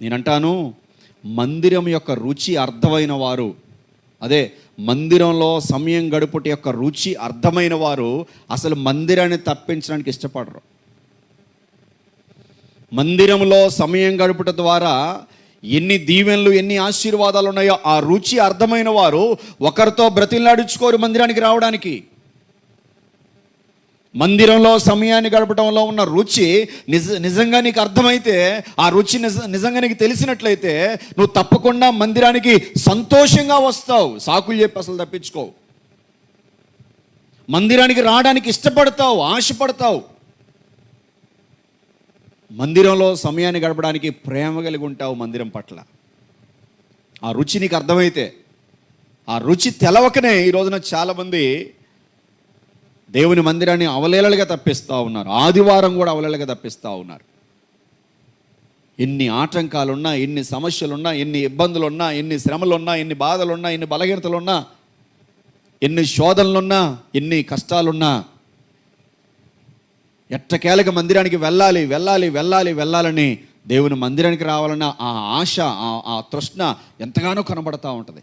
నేనంటాను మందిరం యొక్క రుచి అర్థమైన వారు అదే మందిరంలో సమయం గడుపుట యొక్క రుచి అర్థమైన వారు అసలు మందిరాన్ని తప్పించడానికి ఇష్టపడరు. మందిరంలో సమయం గడుపుట ద్వారా ఎన్ని దీవెనలు ఎన్ని ఆశీర్వాదాలు ఉన్నాయో ఆ రుచి అర్థమైన వారు ఒకరితో బ్రతిలాడించుకోరు మందిరానికి రావడానికి. మందిరంలో సమయాన్ని గడపడంలో ఉన్న రుచి నిజ నిజంగా నీకు అర్థమైతే ఆ రుచి నిజ నిజంగా నీకు తెలిసినట్లయితే నువ్వు తప్పకుండా మందిరానికి సంతోషంగా వస్తావు. సాకులు చెప్పి అసలు తప్పించుకోవు. మందిరానికి రావడానికి ఇష్టపడతావు ఆశపడతావు. మందిరంలో సమయాన్ని గడపడానికి ప్రేమ కలిగి ఉంటావు మందిరం పట్ల. ఆ రుచి నీకు అర్థమైతే ఆ రుచి తెలవకనే ఈ రోజున చాలామంది దేవుని మందిరాన్ని అవలేలలుగా తప్పిస్తూ ఉన్నారు. ఆదివారం కూడా అవలేలుగా తప్పిస్తూ ఉన్నారు. ఎన్ని ఆటంకాలున్నా ఎన్ని సమస్యలున్నా ఎన్ని ఇబ్బందులున్నా ఎన్ని శ్రమలున్నా ఎన్ని బాధలున్నా ఎన్ని బలహీనతలున్నా ఎన్ని శోధనలున్నా ఎన్ని కష్టాలున్నా ఎట్టకేలక మందిరానికి వెళ్ళాలి వెళ్ళాలి వెళ్ళాలి వెళ్ళాలని దేవుని మందిరానికి రావాలన్న ఆ ఆశ ఆ- ఆ తృష్ణ ఎంతగానో కనబడతా ఉంటుంది.